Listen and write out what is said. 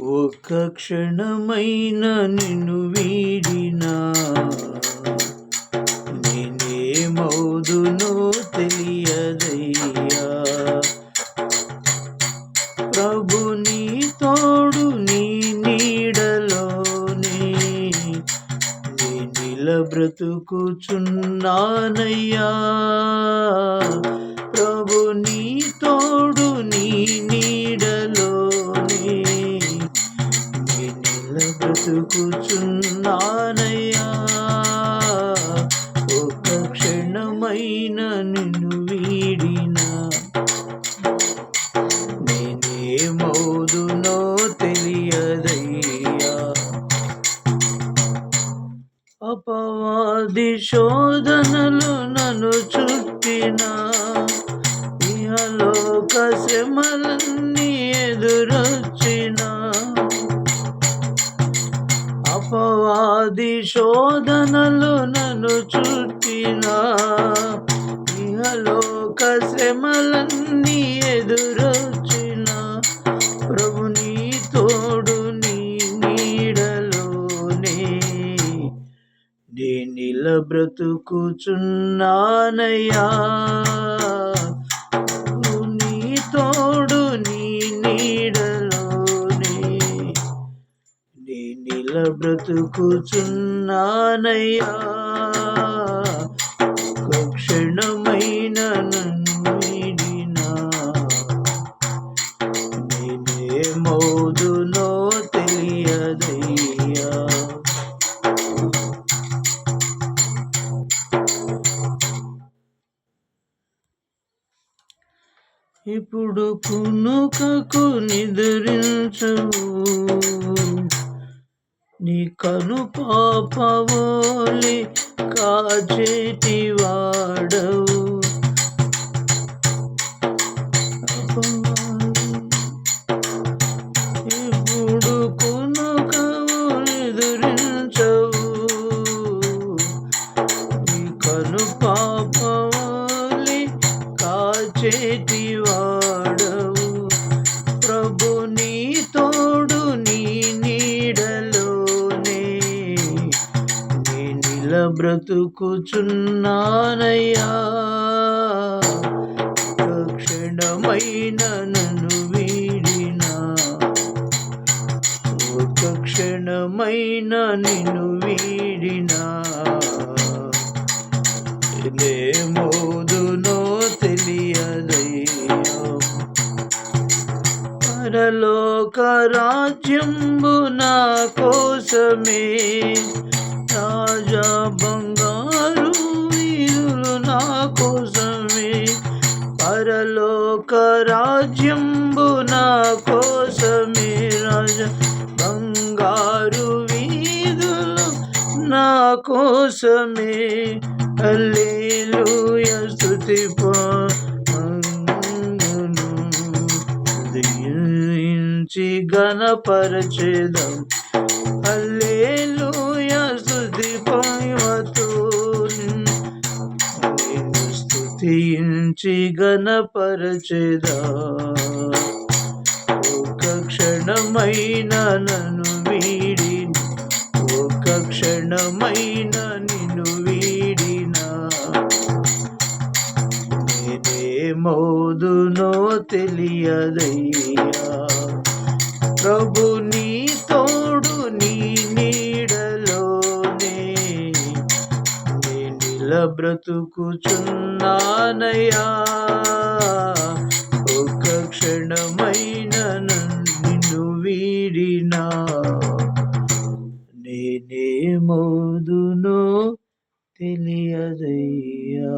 ఒక్క క్షణమైన నిన్ను వీడినా. నేనేమవుదునో తెలియదయ్యా. ప్రభు నీ తోడు నీ నీడలోనే. నీ బ్రతుకుచున్నానయ్యా. నిలబ్రతుకుచున్నానయ్యా ఒక క్షణమైన నిన్ను వీడినా. నేనేమవుదునో తెలియదయ్యా. అపవాది శోధనలు నన్ను చుట్టినా. ఇహలోక శ్రమలన్నీ ఎదురొచ్చినా. అపవాది శోధనలు నన్ను చుట్టినా ఇహలోక శ్రమలన్నీ ఎదురొచ్చిన. ప్రభు నీ తోడు నీ నీడలోనే. నీ నిలబ్రతుకుచున్నానయ్యా నిలబ్రతుకుచున్నానయ్యా ఒక్క క్షణమైన నన్ను వీడినా నేనేమవుదునో తెలియదయ్యా. ఇప్పుడు కునుకకు నిద్రించవు. నీ కను పాపవోలి కాచేటి వాడవు ఇప్పుడు కునుకవు నిద్రించవు నీ కను పాప బ్రతుకుచున్నానయ్యా. క్షణమైన నన్ను వీడినా. ఒక క్షణమైన నిన్ను వీడినా. ఇదేమోదునో తెలియదయ్యా. పరలోక రాజ్యంబు నా కోసమే పరలోక రాజ్యంబు నా కోసమే రాజ బంగారు వీధులు నా కోసమే. హల్లెలూయ స్థుతి గణపరచేదం అల్లేలు స్తుతించి గణపరచేదా ఒక క్షణమైన నన్ను వీడిన ఒక క్షణమైన నిన్ను వీడినా. నేనేమవుదునో తెలియదయ్యా. ప్రభు బ్రతుకుచున్నానయ్యా. ఒక క్షణమైన నిన్ను వీడినా. నేనే మోదును తెలియదయ్యా.